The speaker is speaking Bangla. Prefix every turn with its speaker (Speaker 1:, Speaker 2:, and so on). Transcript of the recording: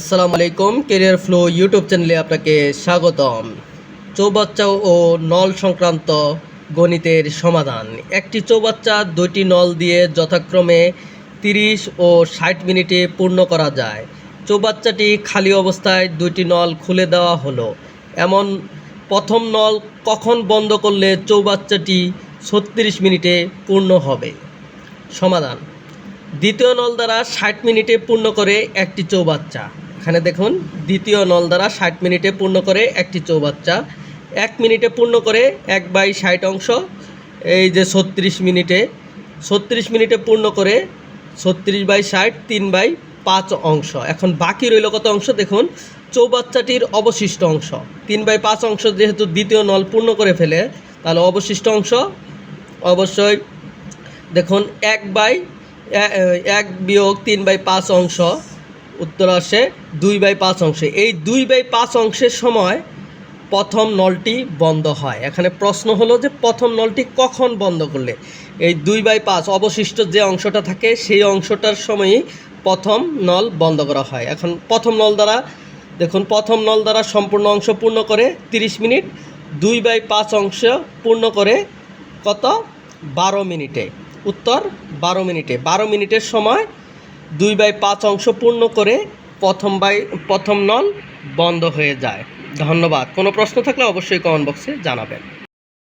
Speaker 1: আসসালামু আলাইকুম কেরিয়ার ফ্লো ইউটিউব চ্যানেলে আপনাকে স্বাগতম। চৌবাচ্চা ও নল সংক্রান্ত গণিতের সমাধান। একটি চৌবাচ্চা, দুইটি নল দিয়ে যথাক্রমে তিরিশ ও ষাট মিনিটে পূর্ণ করা যায়। চৌবাচ্চাটি খালি অবস্থায় দুইটি নল খুলে দেওয়া হলো। এমন প্রথম নল কখন বন্ধ করলে চৌবাচ্চাটি ছত্রিশ মিনিটে পূর্ণ হবে? সমাধান। দ্বিতীয় নল দ্বারা ষাট মিনিটে পূর্ণ করে একটি চৌবাচ্চা। এখানে দেখুন, দ্বিতীয় নল দ্বারা ষাট মিনিটে পূর্ণ করে একটি চৌবাচ্চা। এক মিনিটে পূর্ণ করে এক বাই ষাট অংশ, এই যে ছত্রিশ মিনিটে। ছত্রিশ মিনিটে পূর্ণ করে ছত্রিশ বাই ষাট, তিন বাই পাঁচ অংশ। এখন বাকি রইল কত অংশ? দেখুন, চৌবাচ্চাটির অবশিষ্ট অংশ। তিন বাই পাঁচ অংশ যেহেতু দ্বিতীয় নল পূর্ণ করে ফেলে, তাহলে অবশিষ্ট অংশ অবশ্যই দেখুন, এক বাই এক বিয়োগ তিন বাই পাঁচ অংশ। উত্তর আসে দুই বাই পাঁচ অংশে। এই দুই বাই পাঁচ অংশের সময় প্রথম নলটি বন্ধ হয়। এখানে প্রশ্ন হলো যে প্রথম নলটি কখন বন্ধ করলে? এই দুই বাই পাঁচ অবশিষ্ট যে অংশটা থাকে, সেই অংশটার সময়ই প্রথম নল বন্ধ করা হয়। এখন প্রথম নল দ্বারা, দেখুন, প্রথম নল দ্বারা সম্পূর্ণ অংশ পূর্ণ করে তিরিশ মিনিট, দুই বাই পাঁচ অংশ পূর্ণ করে কত? বারো মিনিটে। উত্তর, বারো মিনিটে। বারো মিনিটের সময় দুই বাই পাঁচ অংশ পূর্ণ করে প্রথম বাই, প্রথম নল বন্ধ হয়ে যায়। ধন্যবাদ। কোনো প্রশ্ন থাকলে অবশ্যই কমেন্ট বক্সে জানাবেন।